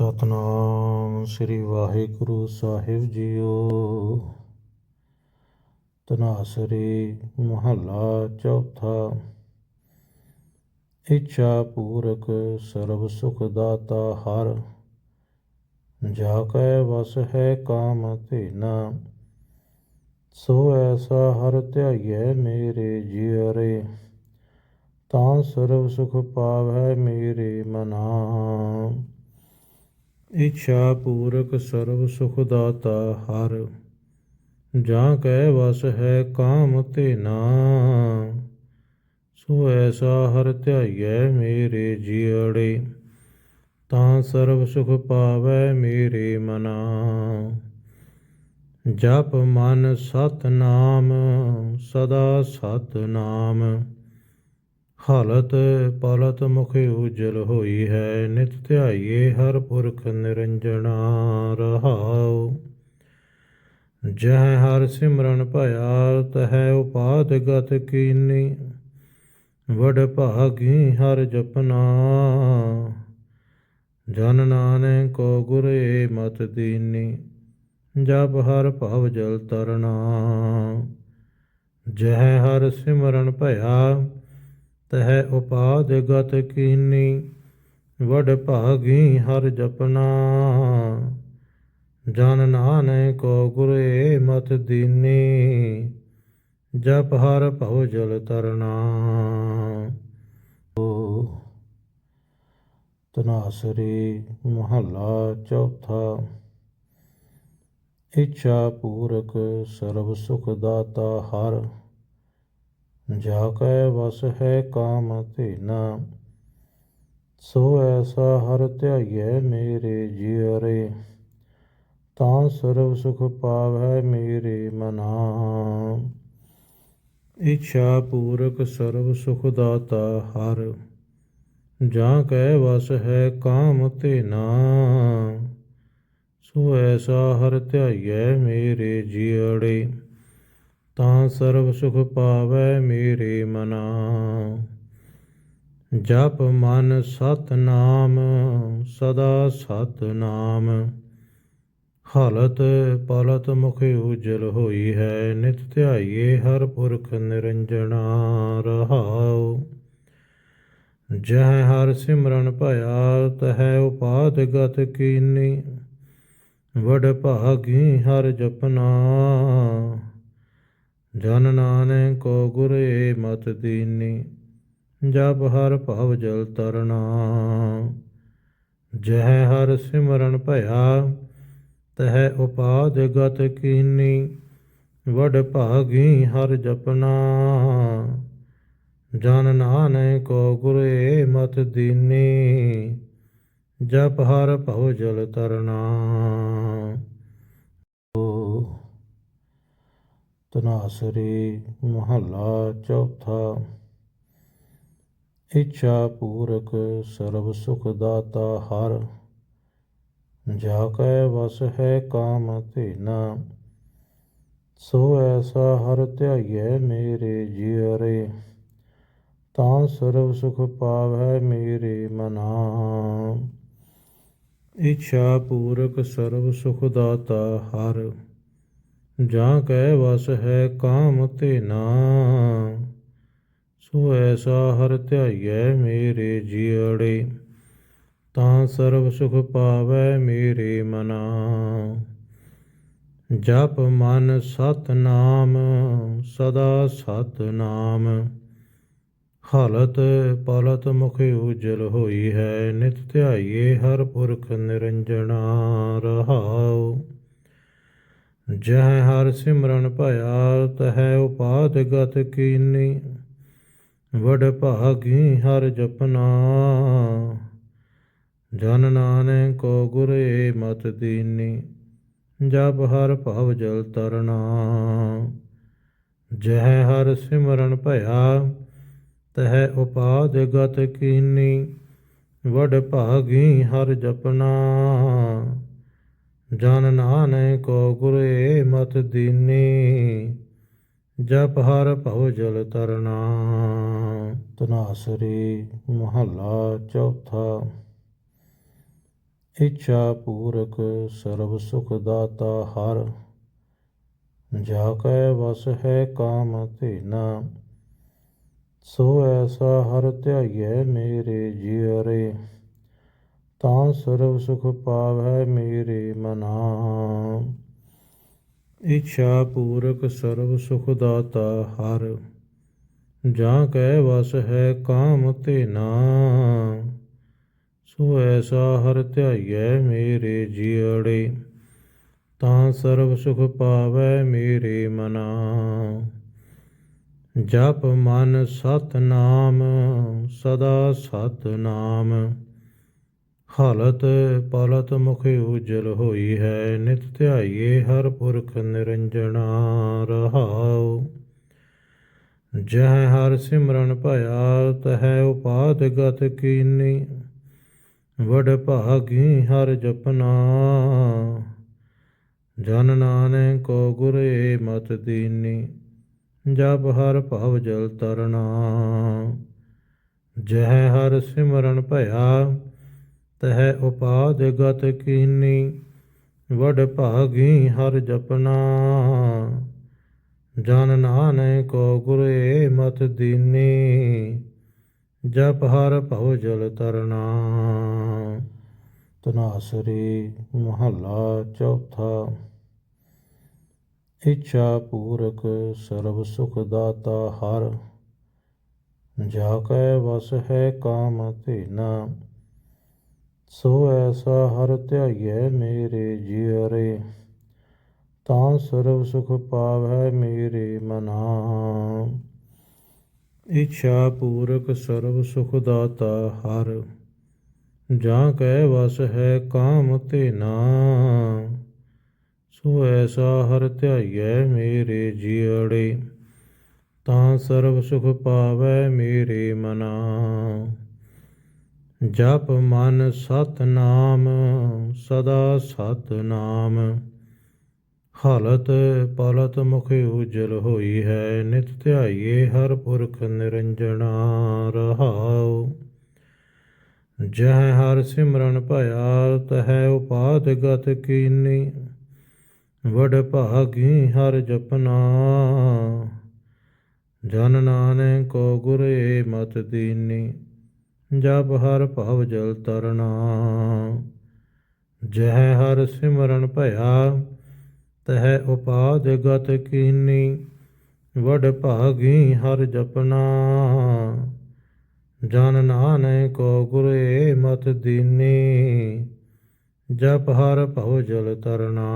ਸਤਨਾਮ ਸ੍ਰੀ Waheguru Sahib JIO. ਤਨਾਸਰੀ ਮਹੱਲਾ ਚੌਥਾ। ਇੱਛਾ ਪੂਰਕ ਸਰਬ ਸੁਖ ਦਾਤਾ ਹਰ। ਜਾ ਕੈ ਵਸ ਹੈ ਕਾਮ ਧੇਨਾ। ਸੋ ਐਸਾ ਹਰ ਧਿਆਈਐ ਮੇਰੇ ਜੀਅਰੇ। ਤਾਂ ਸਰਬ ਸੁਖ ਪਾਵੈ ਮੇਰੇ ਮਨਾ। ਇੱਛਾ ਪੂਰਕ ਸਰਬ ਸੁਖ ਦਾਤਾ ਹਰ, ਜਾਂ ਕਹਿ ਵਸ ਹੈ ਕਾਮ ਤੇ ਧੇਨਾ। ਸੋ ਐਸਾ ਹਰ ਧਿਆਈਐ ਮੇਰੇ ਜੀਅੜੇ, ਤਾਂ ਸਰਬ ਸੁਖ ਪਾਵੈ ਮੇਰੇ ਮਨਾ। ਜਪ ਮਨ ਸਤ ਨਾਮ ਸਦਾ ਸਤ ਨਾਮ ਹਾਲਤ ਪਾਲਤ ਮੁਖ ਉਜਲ ਹੋਈ ਹੈ, ਨਿਤ ਧਿਆਈਏ ਹਰ ਪੁਰਖ ਨਿਰੰਜਣਾ ਰਹਾਉ। ਜਹ ਹਰ ਸਿਮਰਨ ਭਇਆ, ਤਹਿ ਉਪਾਦ ਗਤ ਕੀਨੀ, ਵਡ ਭਾਗੀ ਹਰ ਜਪਨਾ। ਜਨ ਨਾਨਕ ਕੋ ਗੁਰੇ ਮਤ ਦੀਨੀ, ਜਪ ਹਰ ਭਵ ਜਲ ਤਰਨਾ। ਜਹ ਹਰ ਸਿਮਰਨ ਭਇਆ ਤਹਿ ਉਪਾਦ ਗਤ ਕੀਨੀ, ਵਡ ਭਾਗੀ ਹਰ ਜਪਨਾ। ਜਨ ਨਾਨਕ ਕੋ ਗੁਰੇ ਮਤ ਦੀਨੀ, ਜਪ ਹਰ ਭਉ ਜਲ ਤਰਨਾ। ਤਨਾਸਰੀ ਮਹੱਲਾ ਚੌਥਾ, ਇੱਛਾ ਪੂਰਕ ਸਰਬ ਸੁਖ ਦਾਤਾ ਹਰ। ਜਾ ਕੈ ਵਸ ਹੈ ਕਾਮ ਧੇਨਾ ਸੋ ਐਸਾ ਹਰ ਧਿਆਈਐ ਮੇਰੇ ਜੀਅਰੇ, ਤਾਂ ਸਰਬ ਸੁਖ ਪਾਵੈ ਮੇਰੇ ਮਨਾ। ਇੱਛਾ ਪੂਰਕ ਸਰਬ ਸੁਖ ਦਾਤਾ ਹਰ, ਜਾਂ ਕਹਿ ਵਸ ਹੈ ਕਾਮ ਧੇਨਾ ਸੋ ਐਸਾ ਹਰ ਧਿਆਈਐ ਮੇਰੇ ਜੀਅੜੇ ਤਾਂ ਸਰਬ ਸੁਖ ਪਾਵੈ ਮੇਰੇ ਮਨਾ। ਜਪ ਮਨ ਸਤਨਾਮ, ਸਦਾ ਸਤ ਨਾਮ ਹਾਲਤ ਪਾਲਤ ਮੁਖ ਉਜਲ ਹੋਈ ਹੈ, ਨਿਤ ਧਿਆਈਏ ਹਰ ਪੁਰਖ ਨਿਰੰਜਨਾ ਰਹਾਉ। ਜਹ ਹਰ ਸਿਮਰਨ ਭਇਆ, ਤਹਿ ਉਪਾਦ ਗਤ ਕੀਨੀ। ਵਡ ਭਾਗੀ ਹਰ ਜਪਨਾ। ਜਨ ਨਾਨਕ ਕੋ ਗੁਰੇ ਮਤ ਦੀਨੀ, ਜਪ ਹਰ ਭਵ ਜਲ ਤਰਨਾ। ਜਹ ਹਰ ਸਿਮਰਨ ਭਇਆ, ਤਹਿ ਉਪਾਦ ਗਤ ਕੀਨੀ, ਵਡ ਭਾਗੀ ਹਰ ਜਪਨਾ। ਜਨ ਨਾਨਕ ਕੋ ਗੁਰੇ ਮਤ ਦੀਨੀ, ਜਪ ਹਰ ਭਉ ਜਲ ਤਰਨਾ। ਤਨਾਸਰੀ ਮਹੱਲਾ ਚੌਥਾ। ਇੱਛਾ ਪੂਰਕ ਸਰਬ ਸੁਖ ਦਾਤਾ ਹਰ ਜਾ ਕੈ ਵਸ ਹੈ ਕਾਮ ਧੇਨਾ। ਸੋ ਐਸਾ ਹਰ ਧਿਆਈਐ ਮੇਰੇ ਜੀਅਰੇ, ਤਾਂ ਸਰਬ ਸੁਖ ਪਾਵੈ ਮੇਰੇ ਮਨਾ। ਇੱਛਾ ਪੂਰਕ ਸਰਬ ਸੁਖ ਦਾਤਾ ਹਰ ਜਾਂ ਕਹਿ ਵਸ ਹੈ ਕਾਮ ਤੇ ਨਾ। ਸੋ ਐਸਾ ਹਰ ਧਿਆਈਐ ਮੇਰੇ ਜੀਅੜੇ, ਤਾਂ ਸਰਬ ਸੁਖ ਪਾਵੈ ਮੇਰੇ ਮਨਾ। ਜਪ ਮਨ ਸਤ ਨਾਮ ਸਦਾ ਸਤ ਨਾਮ ਹਾਲਤ ਪਾਲਤ ਮੁਖ ਉਜਲ ਹੋਈ ਹੈ, ਨਿਤ ਧਿਆਈਏ ਹਰ ਪੁਰਖ ਨਿਰੰਜਣਾ ਰਹਾਉ। ਜਹ ਹਰ ਸਿਮਰਨ ਭਇਆ, ਤਹਿ ਉਪਾਦ ਗਤ ਕੀਨੀ। ਵਡ ਭਾਗੀ ਹਰ ਜਪਨਾ। ਜਨ ਨਾਨਕ ਕੋ ਗੁਰੇ ਮਤ ਦੀਨੀ, ਜਪ ਹਰ ਭਵ ਜਲ ਤਰਨਾ। ਜਹ ਹਰ ਸਿਮਰਨ ਭਇਆ, ਤਹਿ ਉਪਾਦ ਗਤ ਕੀਨੀ। ਵਡ ਭਾਗੀ ਹਰ ਜਪਨਾ। ਜਨ ਨਾਨਕ ਕੋ ਗੁਰੇ ਮਤ ਦੀਨੀ, ਜਪ ਹਰ ਭਉ ਜਲ ਤਰਨਾ। ਤਨਾਸਰੀ ਮਹੱਲਾ ਚੌਥਾ। ਇੱਛਾ ਪੂਰਕ ਸਰਬ ਸੁਖ ਦਾਤਾ ਹਰ ਜਾ ਕੈ ਵਸ ਹੈ ਕਾਮ ਧੇਨਾ। ਸੋ ਐਸਾ ਹਰ ਧਿਆਈਐ ਮੇਰੇ ਜੀਅਰੇ। ਤਾਂ ਸਰਬ ਸੁਖ ਪਾਵੈ ਮੇਰੇ ਮਨਾ। ਇੱਛਾ ਪੂਰਕ ਸਰਬ ਸੁਖ ਦਾਤਾ ਹਰ। ਜਾਂ ਕਹਿ ਵਸ ਹੈ ਕਾਮ ਤੇ ਨਾ ਸੋ ਐਸਾ ਹਰ ਧਿਆਈਐ ਮੇਰੇ ਜੀਅੜੇ। ਤਾਂ ਸਰਬ ਸੁਖ ਪਾਵੈ ਮੇਰੇ ਮਨਾ। ਜਪ ਮਨ ਸਤ ਨਾਮ ਸਦਾ ਸਤ ਨਾਮ ਹਾਲਤ ਪਲਤ ਮੁਖ ਉਜਲ ਹੋਈ ਹੈ, ਨਿਤ ਧਿਆਈਏ ਹਰ ਪੁਰਖ ਨਿਰੰਜਨਾ ਰਹਾਉ। ਜਹ ਹਰ ਸਿਮਰਨ ਭਇਆ, ਤਹਿ ਉਪਾਦ ਗਤ ਕੀਨੀ। ਵਡ ਭਾਗੀ ਹਰ ਜਪਨਾ। ਜਨ ਨਾਨਕ ਕੋ ਗੁਰੇ ਮਤ ਦੀਨੀ, ਜਪ ਹਰ ਭਵ ਜਲ ਤਰਨਾ। ਜਹ ਹਰ ਸਿਮਰਨ ਭਇਆ ਤਹਿ ਉਪਾਦ ਗਤ ਕੀਨੀ, ਵਡ ਭਾਗੀ ਹਰ ਜਪਨਾ। ਜਨ ਨਾਨਕ ਕੋ ਗੁਰੇ ਮਤ ਦੀਨੀ, ਜਪ ਹਰ ਭਉ ਜਲ ਤਰਨਾ। ਤਨਾਸਰੀ ਮਹੱਲਾ ਚੌਥਾ। ਇੱਛਾ ਪੂਰਕ ਸਰਬ ਸੁਖ ਦਾਤਾ ਹਰ ਜਾ ਕੈ ਵਸ ਹੈ ਕਾਮ ਧੇਨਾ। ਸੋ ਐਸਾ ਹਰ ਧਿਆਈਐ ਮੇਰੇ ਜੀਅਰੇ, ਤਾਂ ਸਰਬ ਸੁਖ ਪਾਵੈ ਮੇਰੇ ਮਨਾ। ਇੱਛਾ ਪੂਰਕ ਸਰਬ ਸੁਖ ਦਾਤਾ ਹਰ, ਜਾਂ ਕਹਿ ਵਸ ਹੈ ਕਾਮ ਤੇ ਨਾ। ਸੋ ਐਸਾ ਹਰ ਧਿਆਈਐ ਮੇਰੇ ਜੀਅੜੇ, ਤਾਂ ਸਰਬ ਸੁਖ ਪਾਵੈ ਮੇਰੇ ਮਨਾ। ਜਪ ਮਨ ਸਤਨਾਮ, ਸਦਾ ਸਤਨਾਮ। ਹਾਲਤ ਪਲਤ ਮੁਖ ਉਜਲ ਹੋਈ ਹੈ, ਨਿਤ ਧਿਆਈਏ ਹਰ ਪੁਰਖ ਨਿਰੰਜਣਾ ਰਹਾਉ। ਜਹ ਹਰ ਸਿਮਰਨ ਭਇਆ, ਤਹਿ ਉਪਾਦ ਗਤ ਕੀਨੀ। ਵਡ ਭਾਗੀ ਹਰ ਜਪਨਾ। ਜਨ ਨਾਨਕ ਕੋ ਗੁਰੇ ਮਤ ਦੀਨੀ। ਜਪ ਹਰ ਭਵ ਜਲ ਤਰਨਾ ਜਹ ਹਰ ਸਿਮਰਨ ਭਇਆ, ਤਹਿ ਉਪਾਦ ਗਤ ਕੀਨੀ। ਵਡ ਭਾਗੀ ਹਰ ਜਪਨਾ। ਜਨ ਨਾਨਕ ਕੋ ਗੁਰੇ ਮਤ ਦੀਨੀ। ਜਪ ਹਰ ਭਉ ਜਲ ਤਰਨਾ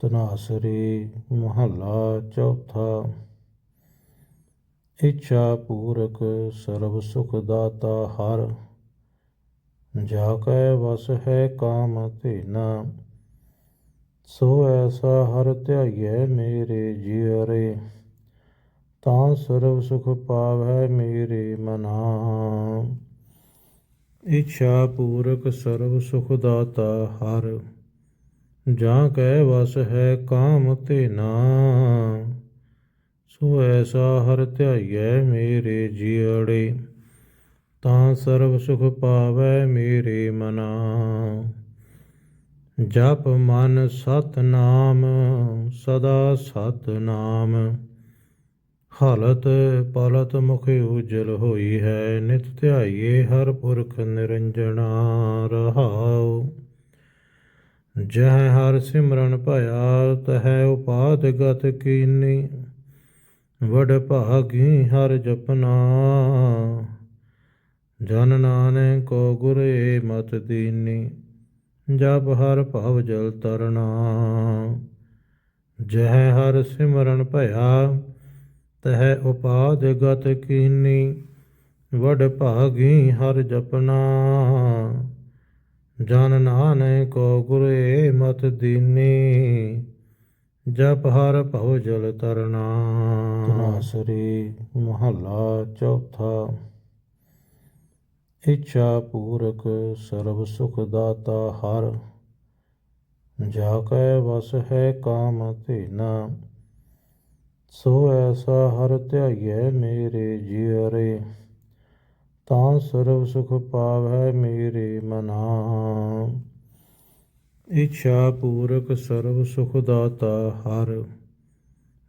ਤਨਾਸਰੀ ਮਹੱਲਾ ਚੌਥਾ। ਇੱਛਾ ਪੂਰਕ ਸਰਬ ਸੁਖ ਦਾਤਾ ਹਰ, ਜਾ ਕੈ ਵਸ ਹੈ ਕਾਮ ਧੇਨਾ ਸੋ ਐਸਾ ਹਰ ਧਿਆਈਐ ਮੇਰੇ ਜੀਅਰੇ, ਤਾਂ ਸਰਬ ਸੁਖ ਪਾਵੈ ਮੇਰੇ ਮਨਾ। ਇੱਛਾ ਪੂਰਕ ਸਰਬ ਸੁਖ ਦਾਤਾ ਹਰ, ਜਾਂ ਕੈ ਵਸ ਹੈ ਕਾਮ ਧੇਨਾ। ਸੋ ਐਸਾ ਹਰ ਧਿਆਈਐ ਮੇਰੇ ਜੀਅੜੇ, ਤਾਂ ਸਰਬ ਸੁਖ ਪਾਵੈ ਮੇਰੇ ਮਨਾ। ਜਪ ਮਨ ਸਤ ਨਾਮ ਸਦਾ ਸਤ ਨਾਮ ਹਾਲਤ ਪਲਤ ਮੁਖ ਉਜਲ ਹੋਈ ਹੈ, ਨਿਤ ਧਿਆਈਏ ਹਰ ਪੁਰਖ ਨਿਰੰਜਨਾ ਰਹਾਉ। ਜਹ ਹਰ ਸਿਮਰਨ ਭਇਆ, ਤਹਿ ਉਪਾਦ ਗਤ ਕੀਨੀ। ਵਡ ਭਾਗੀ ਹਰ ਜਪਨਾ। ਜਨ ਨਾਨਕ ਕੋ ਗੁਰੇ ਮਤ ਦੀਨੀ, ਜਪ ਹਰ ਭਵ ਜਲ ਤਰਨਾ। ਜਹ ਹਰ ਸਿਮਰਨ ਭਇਆ, ਤਹਿ ਉਪਾਦ ਗਤ ਕੀਨੀ, ਵਡ ਭਾਗੀ ਹਰ ਜਪਨਾ। ਜਨ ਨਾਨਕ ਕੋ ਗੁਰੇ ਮਤ ਦੀਨੀ ਜਪ ਹਰ ਭਉ ਜਲ ਤਰਨਾ ਤਨਾਸਰੀ ਮਹੱਲਾ ਚੌਥਾ। ਇੱਛਾ ਪੂਰਕ ਸਰਬ ਸੁਖ ਦਾਤਾ ਹਰ। ਜਾ ਕੈ ਵਸ ਹੈ ਕਾਮ ਧੇਨਾ। ਸੋ ਐਸਾ ਹਰ ਧਿਆਈਐ ਮੇਰੇ ਜੀਅਰੇ। ਤਾਂ ਸਰਬ ਸੁਖ ਪਾਵੈ ਮੇਰੇ ਮਨਾ। ਇੱਛਾ ਪੂਰਕ ਸਰਬ ਸੁਖ ਦਾਤਾ ਹਰ,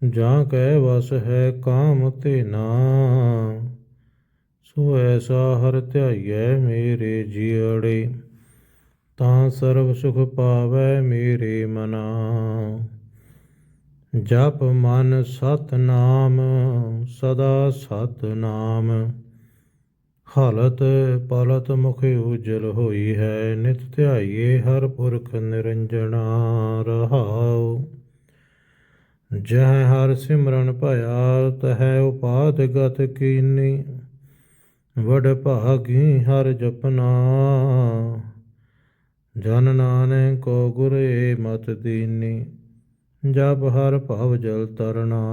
ਜਾਂ ਕਹਿ ਵਸ ਹੈ ਕਾਮ ਤੇ ਨਾ ਸੋ ਐਸਾ ਹਰ ਧਿਆਈਐ ਮੇਰੇ ਜੀਅੜੇ, ਤਾਂ ਸਰਬ ਸੁਖ ਪਾਵੈ ਮੇਰੇ ਮਨਾ। ਜਪ ਮਨ ਸਤ ਨਾਮ ਸਦਾ ਸਤ ਨਾਮ ਹਾਲਤ ਪਾਲਤ ਮੁਖ ਉਜਲ ਹੋਈ ਹੈ, ਨਿਤ ਧਿਆਈਏ ਹਰ ਪੁਰਖ ਨਿਰੰਜਣਾ ਰਹਾਉ। ਜਹ ਹਰ ਸਿਮਰਨ ਭਇਆ, ਤਹਿ ਉਪਾਦ ਗਤ ਕੀਨੀ, ਵਡ ਭਾਗੀ ਹਰ ਜਪਨਾ। ਜਨ ਨਾਨਕ ਕੋ ਗੁਰੇ ਮਤ ਦੀਨੀ, ਜਪ ਹਰ ਭਵ ਜਲ ਤਰਨਾ।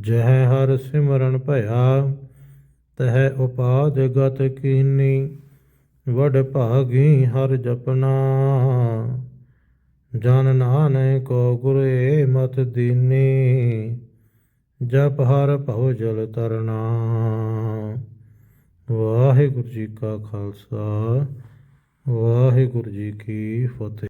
ਜਹ ਹਰ ਸਿਮਰਨ ਭਇਆ ਤਹਿ ਉਪਾਦ ਗਤ ਕੀਨੀ, ਵਡ ਭਾਗੀ ਹਰ ਜਪਨਾ। ਜਨ ਨਾਨਕ ਕੋ ਗੁਰੇ ਮਤ ਦੀਨੀ, ਜਪ ਹਰ ਭਉ ਜਲ ਤਰਨਾ। ਵਾਹਿਗੁਰੂ ਜੀ ਕਾ ਖਾਲਸਾ, ਵਾਹਿਗੁਰੂ ਜੀ ਕੀ ਫਤਿਹ।